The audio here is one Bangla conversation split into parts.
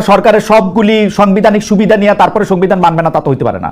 সরকারের সবগুলি সাংবিধানিক সুবিধা নিয়ে তারপরে সংবিধান মানবে না তা তো হইতে পারে না।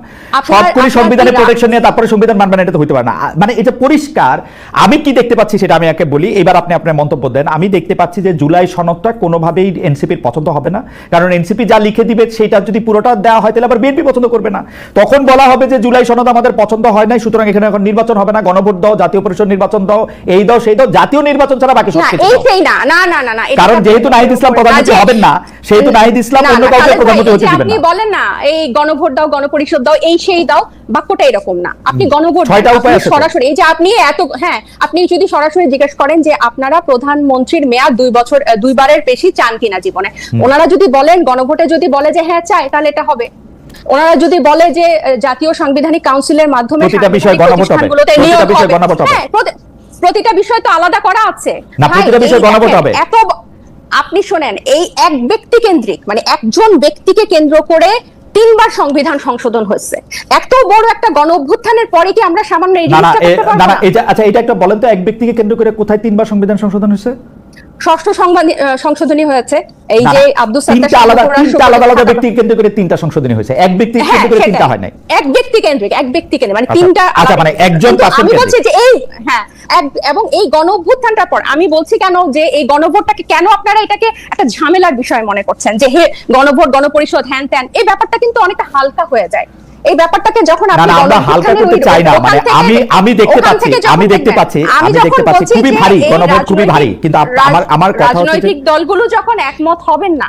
সবগুলি সংবিধানের প্রোটেকশন নিয়ে তারপরে সংবিধান মানবে না এটা তো হইতে পারে না। মানে এটা পরিষ্কার। আমি কি দেখতে পাচ্ছি সেটা আমি একে বলি। এবার আপনি আপনার মন্তব্য দেন। আমি দেখতে পাচ্ছি যে জুলাই সনদটা কোনোভাবেই এনসিপির পছন্দ হবে না। কারণ এনসিপি যা লিখে দিবে সেটা যদি পুরোটা দেওয়া হয় তাহলে আবার বিএনপি পছন্দ করবে না। তখন বলা হবে যে জুলাই সনদ আমাদের পছন্দ হয় নাই সুতরাং এখানে এখন নির্বাচন হবে না। গণভোট দাও জাতীয় পরিষদ নির্বাচন দাও এই দাও সেই দাও। জাতীয় নির্বাচন ছাড়া বাকি সব না কিছু এই সেই না না না না না কারণ যেহেতু নাহিদ ইসলাম প্রধানমন্ত্রী হবেন না সেহেতু নাহিদ ইসলাম অন্য কাউকে প্রধানমন্ত্রী হতে দিবেন আপনি বলেন না এই গণভোট দাও গণপরিষদ দাও এই সেই দাও বাক্যটা এরকম না আপনি গণভোট। সরাসরি এই যে আপনি এত হ্যাঁ আপনি যদি সরাসরি জিজ্ঞেস করেন যে আপনারা প্রধানমন্ত্রীর মেয়াদ দুই বছর দুইবারের বেশি চান কিনা জীবনে ওনারা যদি বলেন গণভোটে যদি বলে যে হ্যাঁ চায় তাহলে এটা হবে ওনারা যদি বলে যে জাতীয় সাংবিধানিক কাউন্সিলের মাধ্যমে প্রতিটা বিষয়ে গণভোট হবে। প্রতিটা নিয়োগ গণভোট হবে। প্রতিটা বিষয় তো আলাদা করা আছে না, প্রতিটা বিষয়ে গণভোট হবে। এত আপনি শোনেন এই এক ব্যক্তি কেন্দ্রিক মানে একজন ব্যক্তিকে কেন্দ্র করে তিনবার সংবিধান সংশোধন হয়েছে এত বড় একটা গণ অভ্যুত্থানের পরে কি আমরা সামান্য এই জিনিসটা করতে পারব না না না? এটা আচ্ছা এটা একটা বলেন তো এক ব্যক্তিকে কেন্দ্র করে কোথায় তিনবার সংবিধান সংশোধন হয়েছে ষষ্ঠ সংশোধনী হয়েছে। এই যে আব্দুল সাত্তার আলাদা তিনটা আলাদা আলাদা ব্যক্তিকে কেন্দ্র করে তিনটা সংশোধনী হয়েছে। এক ব্যক্তি হ্যাঁ, কেন্দ্র করে তিনটা হয় নাই এক ব্যক্তি কেন্দ্রিক এক ব্যক্তি কেন্দ্রিক। মানে আচ্ছা, তিনটা আচ্ছা, মানে একজন person আমি বলছি যে এই হ্যাঁ এবং এই গণ অভ্যুত্থানটার পর আমি বলছি কেন যে এই গণভোটটাকে কেন আপনারা এটাকে একটা ঝামেলার বিষয় মনে করছেন? যে হে গণভোট গণপরিষদ হ্যান ত্যান এই ব্যাপারটা কিন্তু অনেকটা হালকা হয়ে যায়। এই ব্যাপারটাকে যখন আপনি আমরা হালকা করতে চাই না মানে আমি আমি দেখতে পাচ্ছি আমি দেখতে পাচ্ছি আমি দেখতে পাচ্ছি খুবই ভারী গণভোট খুবই ভারী কিন্তু আমার আমার কথা হচ্ছে রাজনৈতিক দলগুলো যখন একমত হবেন না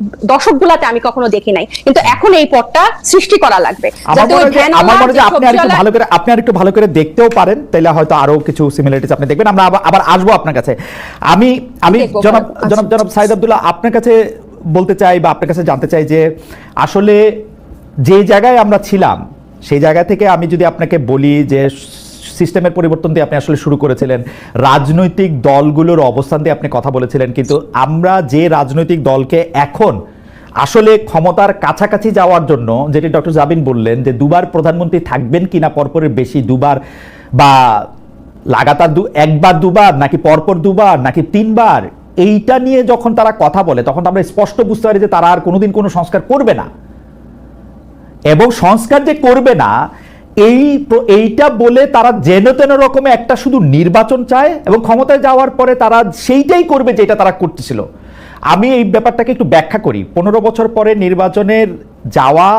দশকগুলাতে আমি কখনো দেখি নাই। কিন্তু এখন এই পথটা সৃষ্টি করা লাগবে। আমার মনে হয় আপনি আরেকটু ভালো করে আপনি আরেকটু ভালো করে দেখতেও পারেন তাহলে হয়তো আরও কিছু সিমিলারিটিস আপনি দেখবেন। আমরা আবার- আসব আপনার কাছে। আমি আমি জনাব আচ্ছা। জনাব জনাব সাইদ আব্দুল্লাহ আপনার কাছে বলতে চাই বা আপনার কাছে জানতে চাই যে আসলে যে জায়গায় আমরা ছিলাম সেই জায়গা থেকে আমি যদি আপনাকে বলি যে সিস্টেমের পরিবর্তন দিয়ে আপনি আসলে শুরু করেছিলেন। রাজনৈতিক দলগুলোর অবস্থান দিয়ে আপনি কথা বলেছিলেন, কিন্তু আমরা যে রাজনৈতিক দলকে এখন আসলে ক্ষমতার কাছাকাছি যাওয়ার জন্য, যেটি ডক্টর জাবিন বললেন যে দুবার প্রধানমন্ত্রী থাকবেন কিনা পরপরের বেশি দুবার বা লাগাতার দু, একবার দুবার নাকি পরপর দুবার নাকি তিনবার, এইটা নিয়ে যখন তারা কথা বলে, তখন আমরা স্পষ্ট বুঝতে পারি যে তারা আর কোনোদিন কোনো সংস্কার করবে না। এবং সংস্কার যে করবে না এই এইটা বলে তারা যেন তেন রকমে একটা শুধু নির্বাচন চায় এবং ক্ষমতায় যাওয়ার পরে তারা সেইটাই করবে যেটা তারা করতেছিল। আমি এই ব্যাপারটাকে একটু ব্যাখ্যা করি। পনেরো বছর পরে নির্বাচনের যাওয়া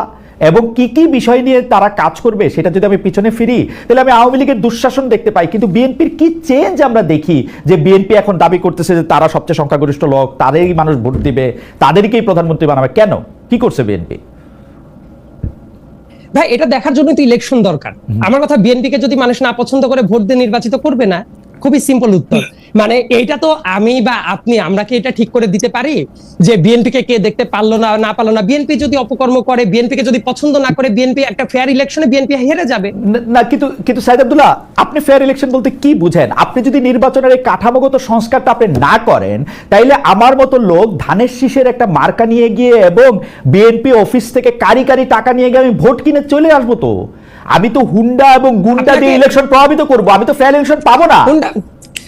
এবং কি কি বিষয় নিয়ে তারা কাজ করবে সেটা যদি আমি পিছনে ফিরি, তাহলে আমি আওয়ামী লীগের দুঃশাসন দেখতে পাই। কিন্তু বিএনপির কি চেঞ্জ আমরা দেখি যে বিএনপি এখন দাবি করতেছে যে তারা সবচেয়ে সংখ্যাগরিষ্ঠ লোক, তাদেরই মানুষ ভোট দিবে, তাদেরকেই প্রধানমন্ত্রী বানাবে? কেন? কি করছে বিএনপি? ভাই এটা দেখার জন্য তো ইলেকশন দরকার। আমার কথা বিএনপি কে যদি মানুষ না পছন্দ করে ভোট দিয়ে নির্বাচিত করবে না খুবই সিম্পল উত্তর। মানে এইটা তো আমি বা আপনি আমরা কি এটা ঠিক করে দিতে পারি? যে বিএনপি কে কে দেখতে পারল না না পারল না? বিএনপি যদি অপকর্ম করে বিএনপি কে যদি পছন্দ না করে বিএনপি একটা ফেয়ার ইলেকশনে বিএনপি হেরে যাবে। না- কিন্তু কিন্তু সাইদ আব্দুল্লাহ আপনি ফেয়ার ইলেকশন বলতে কি বুঝেন? আপনি যদি নির্বাচনের এই কাঠামোগত সংস্কারটা আপনি না করেন তাইলে আমার মতো লোক ধানের শীষের একটা মার্কা নিয়ে গিয়ে এবং বিএনপি অফিস থেকে কারি কারি টাকা নিয়ে গিয়ে আমি ভোট কিনে চলে আসব তো। আমি তো হুন্ডা এবং গুন্ডা দিয়ে ইলেকশন প্রভাবিত করব। আমি তো ফেয়ার ইলেকশন পাবো না। কোনটা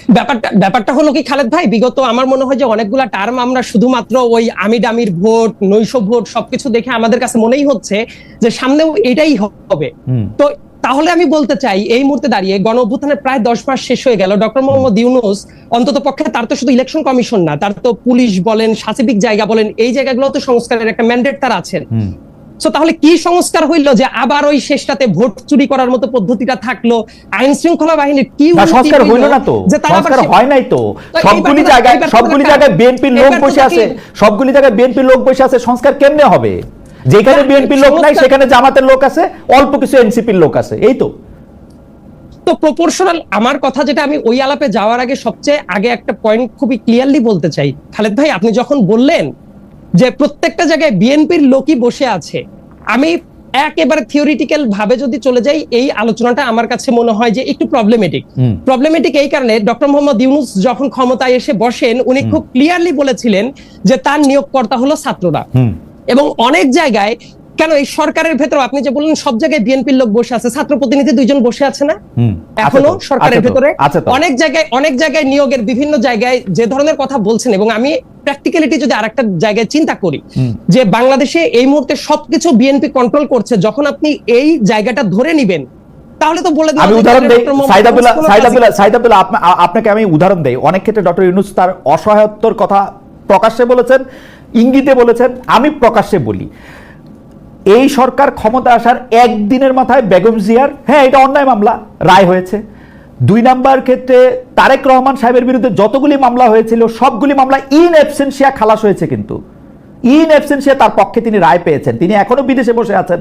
ব্যাপারটা ব্যাপারটা হলো কি খালেদ ভাই? বিগত আমার মনে হয় যে অনেকগুলা টার্ম আমরা শুধুমাত্র ওই আমি ডামির ভোট নৈশ ভোট সবকিছু দেখে আমাদের কাছে মনেই হচ্ছে যে সামনেও এটাই হবে। তো তাহলে আমি বলতে চাই এই মুহূর্তে দাঁড়িয়ে গণ অভ্যুত্থানের প্রায় দশ মাস শেষ হয়ে গেল। ডক্টর মোহাম্মদ ইউনুস অন্তত পক্ষে তার তো শুধু ইলেকশন কমিশন না তার তো পুলিশ বলেন সাসিবিক জায়গা বলেন এই জায়গাগুলো তো সংস্কারের একটা ম্যান্ডেট তার আছেন। সো তাহলে কি সংস্কার হইল যে আবার ওই শেষটাতে ভোট চুরি করার মতো পদ্ধতিটা থাকল? আইন শৃঙ্খলা বাহিনীর কি সংস্কার হইল? না তো। যে সংস্কার হয় নাই তো। সবগুলি জায়গায় সবগুলি জায়গায় বিএনপির লোক বসে আছে। সবগুলি জায়গায় বিএনপির লোক বসে আছে। সংস্কার কেমনে হবে? যেখানে বিএনপির লোক নাই সেখানে জামাতের লোক আছে অল্প কিছু এনসিপির লোক আছে এই তো। তো প্রপোর্শনাল আমার কথা যেটা আমি ওই আলাপে যাওয়ার আগে সবচেয়ে আগে একটা পয়েন্ট খুবই ক্লিয়ারলি বলতে চাই। খালেদ ভাই আপনি যখন বললেন যে প্রত্যেকটা জায়গায় বিএনপির লোকই বসে আছে। আমি একেবারে থিওরিটিক্যাল ভাবে যদি চলে যাই এই আলোচনাটা আমার কাছে মনে হয় যে একটু প্রবলেমেটিক প্রবলেমেটিক এই কারণে ডক্টর মোহাম্মদ ইউনুস যখন ক্ষমতায় এসে বসেন উনি খুব ক্লিয়ারলি বলেছিলেন যে তার নিয়োগকর্তা হলো ছাত্ররা। এবং অনেক জায়গায় কেন এই সরকারের ভেতর আপনি যে বললেন সব জায়গায় বিএনপির লোক বসে আছে ছাত্র প্রতিনিধি দুইজন বসে আছে না? এখনও সরকারের ভেতরে অনেক জায়গায় অনেক জায়গায় নিয়োগের বিভিন্ন জায়গায় যে ধরনের কথা বলছেন এবং আমি প্র্যাকটিক্যালিটি যদি আরেকটা জায়গায় চিন্তা করি যে বাংলাদেশে এই মুহূর্তে সবকিছু বিএনপি কন্ট্রোল করছে যখন আপনি এই জায়গাটা ধরে নিবেন তাহলে তো বলে আমি উদাহরণ দেই ডক্টর মোহাম্মদ সাইদ আব্দুল্লাহ ইউনূস কোনো সাইদ কাজই আব্দুল্লাহ সাইদ আব্দুল্লাহ আপনা- আ- আপনাকে আমি উদাহরণ দেই অনেক ক্ষেত্রে ডক্টর ইউনুস তার অসহায়ত্বর কথা প্রকাশ্যে বলেছেন ইঙ্গিতে বলেছেন আমি প্রকাশ্যে বলি। এই সরকার ক্ষমতা আসার একদিনের মাথায় বেগম জিয়ার হ্যাঁ এটা অন্যায় মামলা, রায় হয়েছে। দুই নাম্বার ক্ষেত্রে তারেক রহমান সাহেবের বিরুদ্ধে যতগুলি মামলা হয়েছিল, সবগুলি মামলা ইন অ্যাবসেন্সিয়া খালাস হয়েছে কিন্তু। ইন অ্যাবসেন্সিয়া তার পক্ষে তিনি রায় পেয়েছেন। তিনি এখনও বিদেশে বসে আছেন।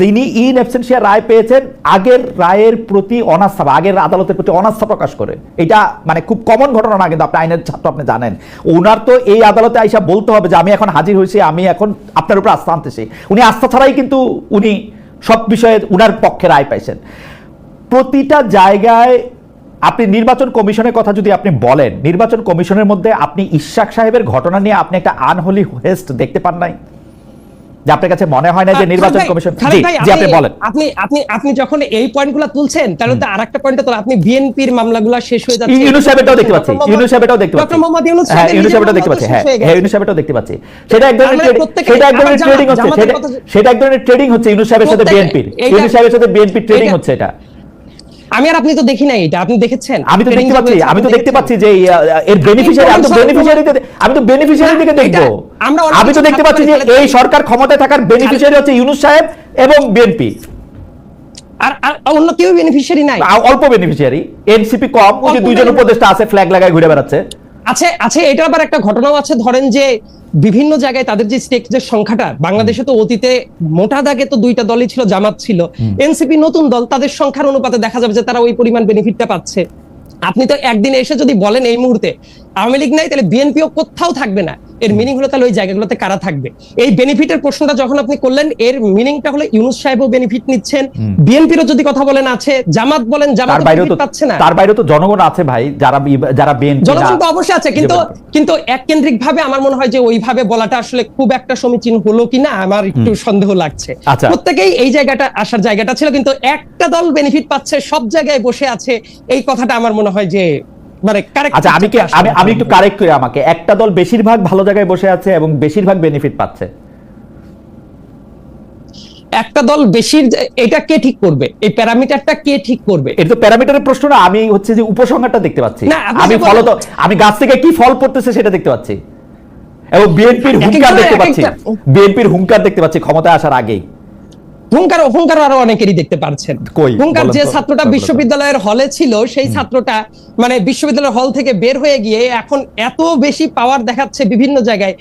তিনি ইন অ্যাবসেন্সিয়া রায় পেয়েছেন আগের রায়ের প্রতি অনাস্থা আগের আদালতের প্রতি অনাস্থা প্রকাশ করে। এটা মানে খুব কমন ঘটনা না কিন্তু আপনি আইনের ছাত্র আপনি জানেন। ওনার তো এই আদালতে আইসা বলতে হবে যে, আমি এখন হাজির হয়েছি, আমি এখন আপনার উপর আস্থা আনতেছি। উনি আস্থা ছাড়াই কিন্তু উনি সব বিষয়ে উনার পক্ষে রায় পাইছেন। প্রতিটা জায়গায় আপনি নির্বাচন কমিশনের কথা যদি আপনি বলেন নির্বাচন কমিশনের মধ্যে আপনি ইশাক সাহেবের ঘটনা নিয়ে আপনি একটা আনহলি হেস্ট দেখতে পান নাই? যে আপনার কাছে মনে হয় না যে নির্বাচন কমিশন জি আপনি বলেন। আপনি আপনি আপনি যখন এই পয়েন্টগুলো তুলছেন তাহলে তো আরেকটা পয়েন্টে তো আপনি বিএনপির মামলাগুলো শেষ হয়ে যাচ্ছে। ইউনুস সাহেবেরটাও দেখতে পাচ্ছি। ইউনুস সাহেবেরটাও দেখতে পাচ্ছি। ডক্টর মোহাম্মদ ইউনুস হ্যাঁ ইউনুস সাহেবটাও দেখতে পাচ্ছি। হ্যাঁ হ্যাঁ ইউনুস সাহেবটাও দেখতে পাচ্ছি। সেটা এক ধরনের সেটা এক ধরনের ট্রেডিং হচ্ছে সেটা এক ধরনের ট্রেডিং হচ্ছে ইউনুস সাহেবের সাথে বিএনপির। ইউনুস সাহেবের সাথে বিএনপির ট্রেডিং হচ্ছে এটা। আমি আর আপনি তো দেখি নাই এটা আপনি দেখেছেন? আমি তো দেখতে পাচ্ছি আমি তো দেখতে পাচ্ছি যে এর বেনিফিশিয়ারি আমি তো বেনিফিশিয়ারি আমি তো বেনিফিশিয়ারি দিকে দেখব। আমরা আমি তো দেখতে পাচ্ছি যে এই সরকার ক্ষমতায় থাকার বেনিফিশিয়ারি হচ্ছে ইউনুস সাহেব এবং বিএনপি আর অন্য কেউ বেনিফিশিয়ারি নাই? অল্প বেনিফিশিয়ারি এনসিপি কম ওই যে দুইজন উপদেষ্টা আছে ফ্ল্যাগ লাগায় ঘুরে বেড়াচ্ছে। আছে আছে এটা আবার একটা ঘটনাও আছে ধরেন যে বিভিন্ন জায়গায় তাদের যে স্টেকের সংখ্যাটা বাংলাদেশে তো অতীতে মোটা দাগে তো দুইটা দলই ছিল জামাত ছিল। এনসিপি নতুন দল তাদের সংখ্যার অনুপাতে দেখা যাবে যে তারা ওই পরিমাণ বেনিফিটটা পাচ্ছে। আপনি তো একদিন এসে যদি বলেন এই মুহূর্তে আওয়ামী লীগ নাই তাহলে বিএনপিও কোথাও থাকবে না। এর মিনিং হলো তাহলে ওই জায়গাগুলোতে কারা থাকবে? এই বেনিফিটের প্রশ্নটা যখন আপনি করলেন এর মিনিংটা হলো ইউনুস সাহেবও বেনিফিট নিচ্ছেন। বিএনপিরও যদি কথা বলেন আছে। জামাত বলেন জামাত পাচ্ছে না। তার বাইরেও তো জনগণ আছে ভাই যারা যারা বিএনপি জনগণ তো অবশ্যই আছে কিন্তু। কিন্তু এককেন্দ্রিক ভাবে আমার মনে হয় যে ওইভাবে বলাটা আসলে খুব একটা সমীচীন হলো কিনা আমার একটু সন্দেহ লাগছে। আচ্ছা। প্রত্যেকেই এই জায়গাটা আসার জায়গাটা ছিল কিন্তু একটা দল বেনিফিট পাচ্ছে সব জায়গায় বসে আছে। এই কথাটা আমার মনে হয় যে মানে আচ্ছা আমি কি আমি আমি একটু কারেক্ট করি আমাকে। একটা দল বেশিরভাগ ভালো জায়গায় বসে আছে এবং বেশিরভাগ বেনিফিট পাচ্ছে। একটা দল বেশি এটা কে ঠিক করবে? এই প্যারামিটারটা কে ঠিক করবে? এটা তো প্যারামিটারের প্রশ্ন না আমি হচ্ছে যে উপসংহারটা দেখতে পাচ্ছি। আমি ফলত বলেন- আমি গাছ থেকে কি ফল পড়তেছে সেটা দেখতে পাচ্ছি। এবং বিএনপির হুঙ্কার দেখতে পাচ্ছি। বিএনপির হুঙ্কার দেখতে পাচ্ছি ক্ষমতায় আসার আগেই। হুঙ্কার হুঙ্কার আরও অনেকেরই দেখতে পারছেন। হুঙ্কার যে ছাত্রটা বিশ্ববিদ্যালয়ের হলে ছিল সেই ছাত্রটা মানে বিশ্ববিদ্যালয়ের হল থেকে বের হয়ে গিয়ে এখন এত বেশি পাওয়ার দেখাচ্ছে বিভিন্ন জায়গায়।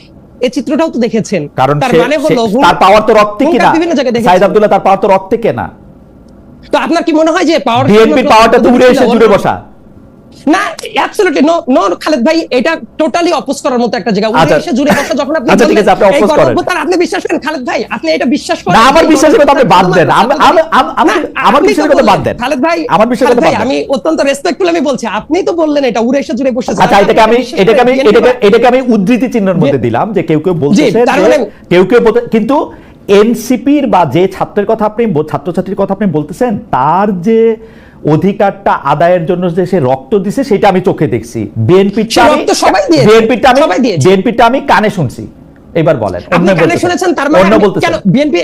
এই চিত্রটাও তো দেখেছেন। কারণ তার মানে হলো তার পাওয়ার তো রক্তে কিনা? বিভিন্ন জায়গায় সাইদ আব্দুল্লাহ তার পাওয়ার তো রক্তে কেনা? তো আপনার কি মনে হয় যে পাওয়ার বিএনপির পাওয়ারটা উড়ে এসে জুড়ে বসা। না অ্যাবসলিউটলি নো নো খালেদ ভাই এটা টোটালি অপোজ করার মতো একটা জায়গা উড়ে আচ্ছা। এসে জুড়ে বসা যখন আপনি আচ্ছা, ঠিক আছে, আপনি oppose করেন। গণঅভ্যুত্থান আপনি বিশ্বাস করেন খালেদ ভাই আপনি এটা বিশ্বাস করেন না, আমার এই বিশ্বাসের কথা আপনি বাদ দেন। আমার বিশ্বাসের কথা বাদ দেন। খালেদ ভাই আমার বিশ্বাসের খালেদ কথা বাদ। আমি অত্যন্ত রেসপেক্টফুল আমি বলছি আপনি তো বললেন এটা উড়ে এসে জুড়ে বসে আচ্ছা এটাকে আমি এটাকে আমি এটাকে এটাকে আমি উদ্ধৃতি চিহ্নের মধ্যে দিলাম যে কেউ কেউ বলতেছে তার যে মানে- কেউ কেউ কিন্তু এনসিপির বা যে ছাত্রের কথা আপনি ছাত্রছাত্রীর কথা আপনি বলতেছেন তার যে অধিকারটা আদায়ের জন্য যে সে রক্ত দিছে সেটা আমি চোখে দেখছি। বিএনপিটা আমি বিএনপিটা আমি কানে শুনছি। এবার বলেন। আপনি কানে শুনেছেন তার মানে কেন বিএনপি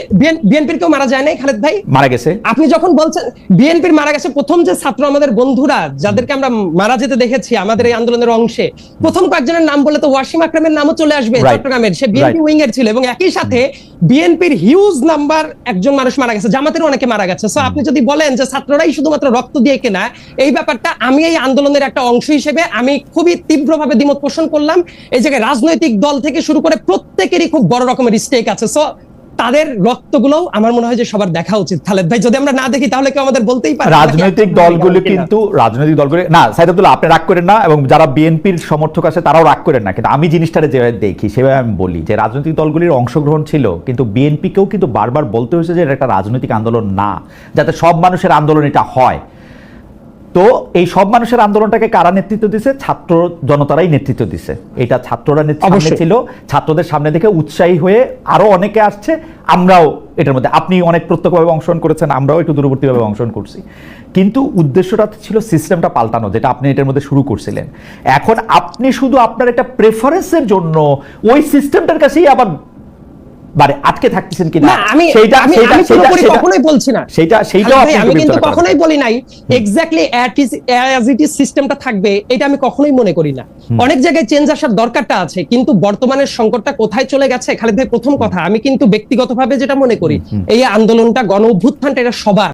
বিএনপির কেউ মারা যায় নাই খালেদ ভাই? মারা গেছে। আপনি যখন বলছেন বিএনপির মারা গেছে প্রথম যে ছাত্র আমাদের বন্ধুরা যাদেরকে আমরা মারা যেতে দেখেছি আমাদের এই আন্দোলনের অংশে প্রথম কয়েকজনের নাম বলে তো ওয়াসিম আকরামের নামও চলে আসবে চট্টগ্রামের। সে বিএনপি উইং এর ছিল এবং একই সাথে বিএনপির হিউজ নাম্বার একজন মানুষ মারা গেছে জামাতের অনেকে মারা গেছে। সো আপনি যদি বলেন যে ছাত্ররাই শুধুমাত্র রক্ত দিয়ে কেনা এই ব্যাপারটা আমি এই আন্দোলনের একটা অংশ হিসেবে আমি খুবই তীব্রভাবে দ্বিমত পোষণ করলাম। এই জায়গায় রাজনৈতিক দল থেকে শুরু করে প্রত্যেকেরই খুব বড় রকমের স্টেক আছে। সো তাদের রক্তগুলো আমার মনে হয় যে সবার দেখা উচিত। খালেদ ভাই যদি আমরা না দেখি তাহলে কেউ আমাদের বলতেই পারে রাজনৈতিক দলগুলো কিন্তু রাজনৈতিক দলগুলো না সাইদ আব্দুল্লাহ আপনি রাগ করেন না এবং যারা বিএনপির সমর্থক আছে তারাও রাগ করেন না। কিন্তু আমি জিনিসটারে যেভাবে দেখি সেভাবে আমি বলি যে রাজনৈতিক দলগুলির অংশগ্রহণ ছিল কিন্তু বিএনপিকেও কিন্তু বারবার বলতে হয়েছে যে এটা একটা রাজনৈতিক আন্দোলন না যাতে সব মানুষের আন্দোলন এটা হয়। তো এই সব মানুষের আন্দোলনটাকে কারা নেতৃত্ব দিছে? ছাত্র জনতারাই নেতৃত্ব দিছে। এটা ছাত্ররা নেত- সামনে অবশ্যই। ছিল। ছাত্রদের সামনে দেখে উৎসাহী হয়ে আরও অনেকে আসছে। আমরাও এটার মধ্যে আপনি অনেক প্রত্যক্ষভাবে অংশগ্রহণ করেছেন আমরাও একটু দূরবর্তীভাবে অংশগ্রহণ করছি। কিন্তু উদ্দেশ্যটা ছিল সিস্টেমটা পাল্টানো যেটা আপনি এটার মধ্যে শুরু করছিলেন। এখন আপনি শুধু আপনার একটা প্রেফারেন্সের জন্য ওই সিস্টেমটার কাছেই আবার মানে আটকে থাকতেছেন কিনা আমি কখনোই বলছি না। আমি কিন্তু। কখনোই বলি নাই এক্স্যাক্টলি অ্যাজ ইট ইজ সিস্টেমটা থাকবে এটা আমি কখনোই মনে করি না। অনেক জায়গায় চেঞ্জ আসার দরকারটা আছে কিন্তু বর্তমানের সংকটটা কোথায় চলে গেছে খালেদ ভাই প্রথম কথা আমি কিন্তু ব্যক্তিগতভাবে যেটা মনে করি এই আন্দোলনটা গণ অভ্যুত্থানটা এটা সবার।